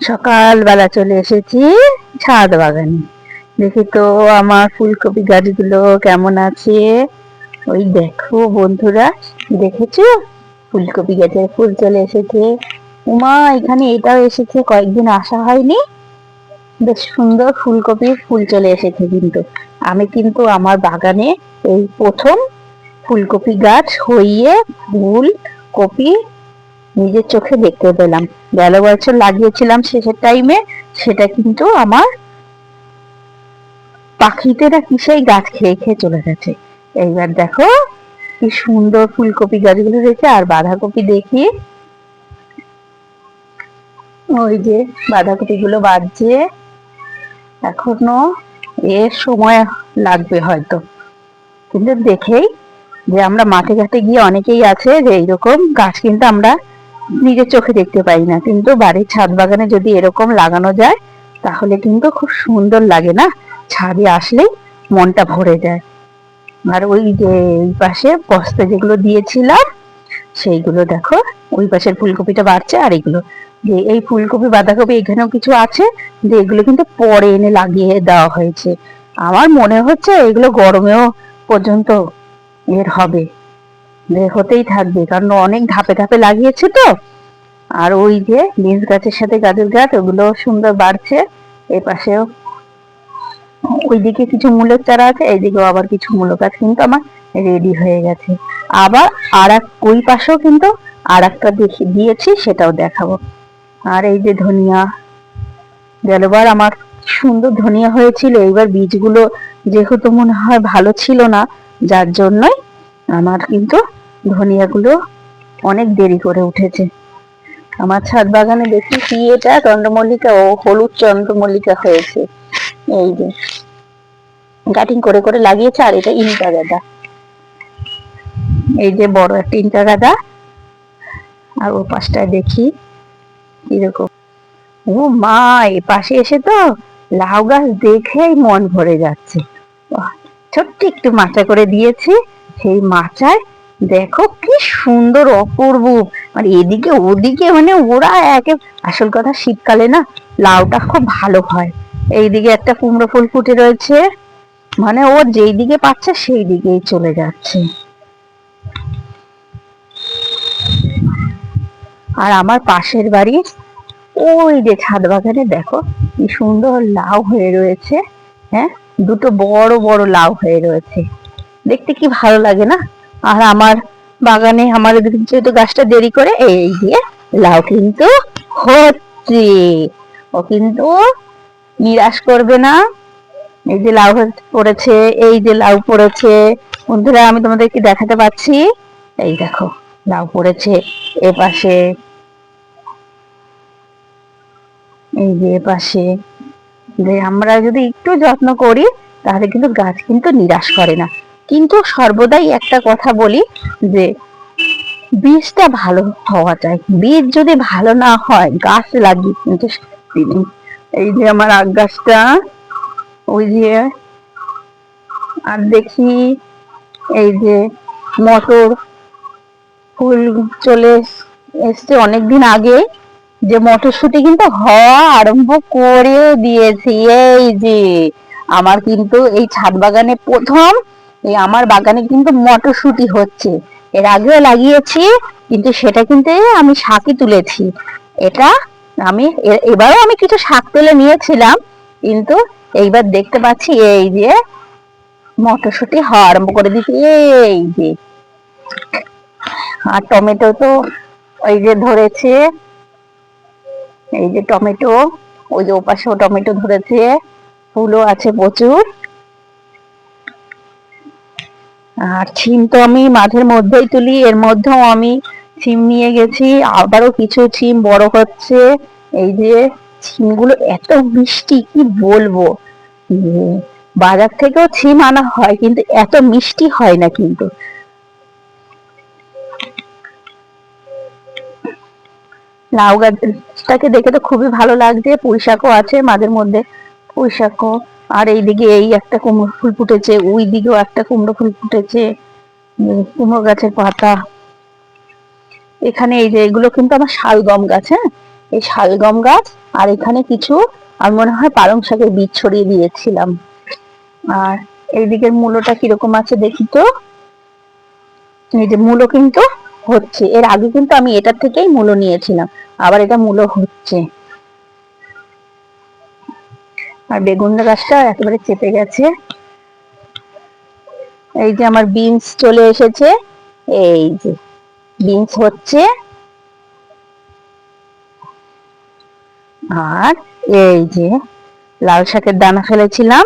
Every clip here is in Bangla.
সকালবেলা চলে এসেছি ছাদ বাগানে। দেখি তো আমার ফুলকপি গাছগুলো কেমন আছে। ওই দেখো বন্ধুরা, দেখেছ? ফুলকপি গাছের ফুল চলে এসেছে। উমা, এখানে এটাও এসেছে, কয়েকদিন আসা হয়নি। বেশ সুন্দর ফুলকপির ফুল চলে এসেছে কিন্তু। আমি কিন্তু আমার বাগানে এই প্রথম ফুলকপি গাছ হইয়ে, ফুল, কপি নিজের চোখে দেখতে পেলাম। গেল বছর লাগিয়েছিলাম শেষের টাইমে সেটা কিন্তু আমার পাখিতেরা কিসেই গাছ খেয়ে খেয়ে চলে গেছে। এইবার দেখো, কি সুন্দর ফুলকপি গাছগুলো রয়েছে আর বাঁধাকপি দেখি ওই যে বাঁধাকপি গুলো বাজছে এখনও এর সময় লাগবে হয়তো। কিন্তু দেখেই যে আমরা মাঠে ঘাটে গিয়ে অনেকেই আছে যে এইরকম গাছ কিন্তু আমরা নিজের চোখে দেখতে পাই না। কিন্তু বাড়ির ছাদ বাগানে যদি এরকম লাগানো যায়, তাহলে কিন্তু খুব সুন্দর লাগে না? ছাদে আসলেই মনটা ভরে যায়। আর ওই যে এই পাশে বস্তা যেগুলো দিয়েছিলাম, সেইগুলো দেখো, ওই পাশের ফুলকপিটা বাড়ছে আর এগুলো। যে এই ফুলকপি, বাঁধাকপি এখানেও কিছু আছে, যে এগুলো কিন্তু পরে এনে লাগিয়ে দেওয়া হয়েছে। আমার মনে হচ্ছে এগুলো গরমেও পর্যন্ত এর হবে। হতেই থাকবে, কারণ অনেক ধাপে ধাপে লাগিয়েছে তো। আর ওই যে বিনস গাছের সাথে গাজর গাছ, ওগুলো সুন্দর বাড়ছে। এ পাশেও ওইদিকে কিছু মূলের চারা আছে, এইদিকেও আবার কিছু মূলো গাছ কিন্তু আমার রেডি হয়ে গেছে। আবার আর এক ওই পাশেও কিন্তু আর একটা দিয়েছি, সেটাও দেখাবো। আর এই যে ধনিয়া গেলবার আমার সুন্দর ধনিয়া হয়েছিল। এইবার বীজগুলো যেহেতু মনে হয় ভালো ছিল না, যার জন্যই আমার কিন্তু ধনিয়াগুলো অনেক দেরি করে উঠেছে। আমার ছাদ বাগানে দেখি কি এটা? চন্দ্রমল্লিকা ও হলুদ চন্দ্রমল্লিকা হয়েছে। এই যে। কাটিং করে করে লাগিয়েছে আর এটা ইনকা গাদা। এই যে বড় একটা ইনকা গাদা। আর ও পাশটায় দেখি কীরকম। ও মা, এ পাশে এসে তো লাউ গাছ দেখেই মন ভরে যাচ্ছে। ছোট্ট একটু মাচা করে দিয়েছি। সেই মাচায় দেখো কি সুন্দর, অপূর্ব। মানে এদিকে ওদিকে মানে ওরা একে, আসল কথা শীতকালে না লাউটা খুব ভালো হয়। এইদিকে একটা কুমড়ো ফুল ফুটে রয়েছে। মানে ও যেই দিকে পাচ্ছে সেই দিকেই চলে যাচ্ছে। আর আমার পাশের বাড়ি, ওই যে ছাদ বাগানে দেখো কি সুন্দর লাউ হয়ে রয়েছে। হ্যাঁ? দুটো বড় বড় লাউ হয়ে রয়েছে। দেখতে কি ভালো লাগে না? আর আমার বাগানে আমার যেহেতু গাছটা দেরি করে, এই দিয়ে লাউ কিন্তু হচ্ছে। ও কিন্তু নিরাশ করবে না। এই যে লাউ পড়েছে, এই যে লাউ পড়েছে। বন্ধুরা, আমি তোমাদেরকে দেখাতে পাচ্ছি। এই দেখো, লাউ পড়েছে এ পাশে। এই যে এ পাশে। যে আমরা যদি একটু যত্ন করি, তাহলে কিন্তু গাছ কিন্তু নিরাশ করে না। কিন্তু সর্বদাই একটা কথা বলি যে বীজটা ভালো হওয়া চাই বীজ যদি ভালো না হয়, গাছ লাগিয়ে কিন্তু নেই। এই যে আমার আগ গাছটা, ওই যে, আর দেখি এই যে মটর ফুল চলে এসছে অনেকদিন আগে। যে মটরশুঁটি কিন্তু হওয়া আরম্ভ করে দিয়েছি। এই যে, আমার কিন্তু এই ছাদ বাগানে প্রথম এই আমার বাগানে কিন্তু মটরশুঁটি হচ্ছে। এর আগেও লাগিয়েছি, কিন্তু সেটা কিন্তু আমি শাকই তুলেছি। এটা আমি এবারও আমি কিছু শাক তুলে নিয়েছিলাম, কিন্তু এইবার দেখতে পাচ্ছি এই যে মটরশুঁটি হওয়া আরম্ভ করে দিয়েছি। এই যে আর টমেটো তো ওই যে ধরেছে, এই যে টমেটো, ওই যে ওপাশেও টমেটো ধরেছে, ফুলও আছে প্রচুর। আর ছিম তো আমি মাঝের মধ্যেই তুলি, এর মধ্যেও আমি ছিম নিয়ে গেছি। আবারও কিছু ছিম বড় হচ্ছে। এই যে ছিমগুলো এত মিষ্টি, কি বলব? বাজার থেকেও ছিম আনা হয়, কিন্তু এত মিষ্টি হয় না কিন্তু। লাউ গাছটাকে দেখে তো খুবই ভালো লাগছে। পুঁই শাকও আছে মাঝের মধ্যে। পুঁই শাকও আর এইদিকে এই একটা কুমড়ো ফুল ফুটেছে ওই দিকেও একটা কুমড়ো ফুল ফুটেছে কুমড়ো গাছের পাতা। এখানে এই যে এগুলো কিন্তু আমার শালগম গাছ হ্যাঁ? এই শালগম গাছ, আর এখানে কিছু, আর মনে হয় পালং শাকের বীজ ছড়িয়ে দিয়েছিলাম। আর এই দিকের মূলোটা কীরকম আছে দেখি তো? এই যে মূলো কিন্তু হচ্ছে, এর আগে কিন্তু আমি এটার থেকেই মূলো নিয়েছিলাম, আবার এটা মূলো হচ্ছে। আর বেগুন গাছটা একেবারে চেপে গেছে। এই যে আমার বিনস চলে এসেছে। এই যে বিনস হচ্ছে। আর এই যে লাল শাকের দানা ফেলেছিলাম।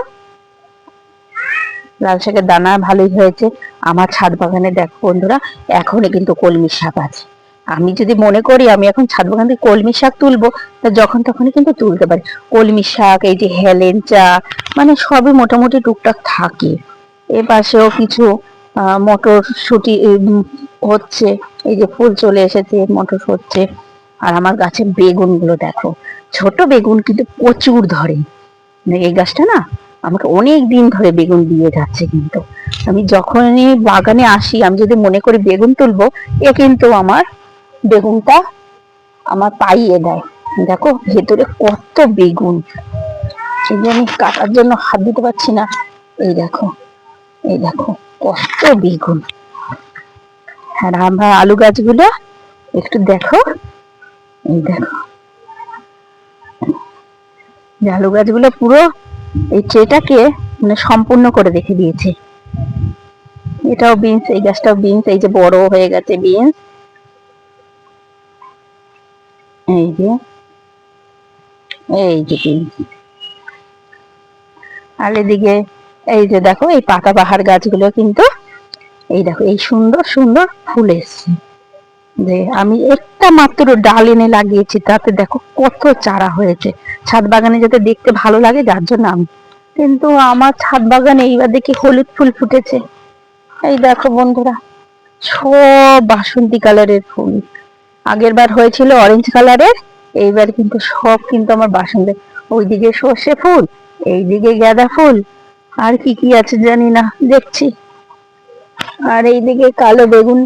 লাল শাকের দানা ভালোই হয়েছে। আমার ছাদ বাগানে দেখো বন্ধুরা, এখনই কিন্তু কলমি শাক আছে। আমি যদি মনে করি আমি এখন ছাদ বাগান থেকে কলমি শাক তুলবো, তা যখন তখনই কিন্তু তুলতে পারি। কলমি শাক, এই যে হেলেঞ্চা মানে সবই মোটামুটি টুকটাক থাকে। এ পাশেও কিছু আহ মটরশুটি হচ্ছে, এই যে ফুল চলে এসেছে, মটর হচ্ছে। আর আমার গাছে বেগুনগুলো দেখো। ছোট বেগুন কিন্তু প্রচুর ধরে। মানে এই গাছটা না, আমাকে অনেক দিন ধরে বেগুন দিয়ে যাচ্ছে কিন্তু। আমি যখনই বাগানে আসি, আমি যদি মনে করি বেগুন তুলবো, এ কিন্তু আমার বেগুনটা আমার পাইয়ে দেয়। দেখো, ভেতরে কত বেগুন। আমি কাটার জন্য হাত দিতে পারছি না। এই দেখো এই দেখো, কত বেগুন। আর আমার আলু গাছগুলো একটু দেখো। এই দেখো আলু গাছগুলো পুরো এই ট্রেটাকে মানে সম্পূর্ণ করে রেখে দিয়েছে। এটাও বিনস এই গাছটাও বিনস এই যে বড় হয়ে গেছে বিনস এই যে এই যে আর এদিকে এই যে দেখো, এই পাতাবাহার গাছগুলো কিন্তু, এই দেখো, এই সুন্দর সুন্দর ফুল এসছে। যে আমি একটা মাত্র ডাল এনে লাগিয়েছি, তাতে দেখো কত চারা হয়েছে। ছাদ বাগানে যাতে দেখতে ভালো লাগে, যার জন্য আমি। কিন্তু আমার ছাদ বাগানে এইবার দেখি হলুদ ফুল ফুটেছে। এই দেখো বন্ধুরা, সব বাসন্তী কালারের ফুল। আগের বার হয়েছিল অরেঞ্জ কালারের এইবার কিন্তু সব কিন্তু আমার বাসন্তী ওইদিকে সর্ষে ফুল, এইদিকে গাঁদা ফুল, আর কি কি আছে জানি না, দেখছি। আর এইদিকে কালো বেগুন,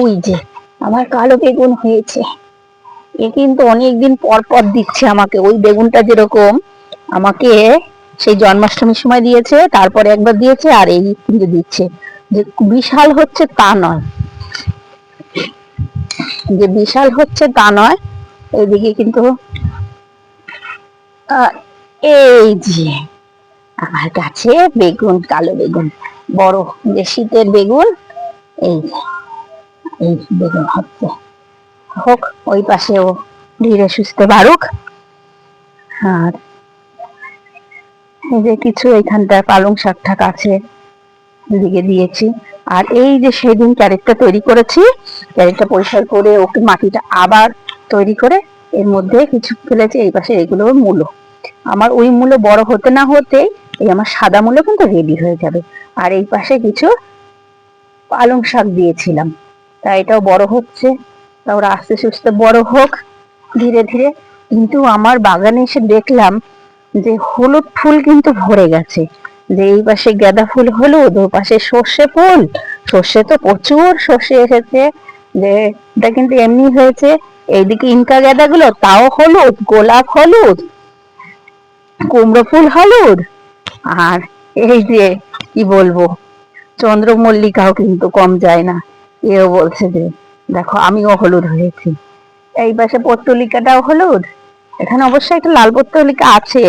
ওই যে, আমার কালো বেগুন হয়েছে। এ কিন্তু অনেকদিন পর পর দিচ্ছে আমাকে, ওই বেগুনটা যেরকম, আমাকে সেই জন্মাষ্টমীর সময় দিয়েছে, তারপরে একবার দিয়েছে, আর এই কিন্তু দিচ্ছে। যে বিশাল হচ্ছে তা নয়। যে বিশাল হচ্ছে তা নয় এইদিকে কিন্তু এই যে আমার কাছে বেগুন, কালো বেগুন, বড় যে শীতের বেগুন, এই এই বেগুন হচ্ছে। হোক, ওই পাশেও ধীরে সুস্থে বাড়ুক। আর যে কিছু এখানটায় পালং শাক ঠাক আছে দিকে দিয়েছি। আর এই যে সেদিন ক্যারেটটা তৈরি করেছি ক্যারেটটা পরিষ্কার করে ওকে মাটিটা আবার তৈরি করে এর মধ্যে কিছু ফেলেছি, এই পাশে এগুলো মূলো। আমার ওই মূলো বড় হতে না হতে এই আমার সাদা মূলো কিন্তু রেডি হয়ে যাবে। আর এই পাশে কিছু পালং শাক দিয়েছিলাম। তা এটাও বড় হচ্ছে, তা ওরা আস্তে সুস্তে বড় হোক, ধীরে ধীরে। কিন্তু আমার বাগানে এসে দেখলাম যে হলুদ ফুল কিন্তু ভরে গেছে। যে এই পাশে গাঁদা ফুল হলুদ, ও পাশে সর্ষে ফুল। সর্ষে তো প্রচুর সর্ষে এসেছে। যে এটা কিন্তু এমনি হয়েছে। এইদিকে ইনকা গাঁদা গুলো তাও হলুদ, গোলাপ হলুদ, কুমড়ো ফুল হলুদ। আর এই যে, কি বলব, চন্দ্রমল্লিকাও কিন্তু কম যায় না। এও বলছে যে, দেখো, আমিও হলুদ হয়েছি। এই পাশে পত্তলিকাটাও হলুদ। এখানে অবশ্যই একটা লাল পত্তলিকা আছে।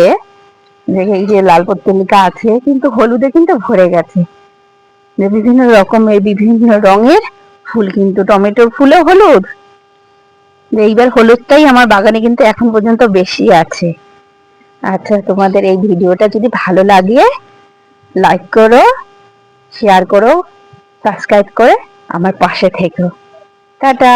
এই যে লাল পত্তলিকা আছে, কিন্তু হলুদে কিন্তু ভরে গেছে। বিভিন্ন রকমের, বিভিন্ন রঙের ফুল, কিন্তু টমেটোর ফুলও হলুদ। এইবার হলুদটাই আমার বাগানে কিন্তু এখন পর্যন্ত বেশি আছে। আচ্ছা তোমাদের এই ভিডিওটা যদি ভালো লাগে লাইক করো শেয়ার করো সাবস্ক্রাইব করে আমার পাশে থেকো। টাটা!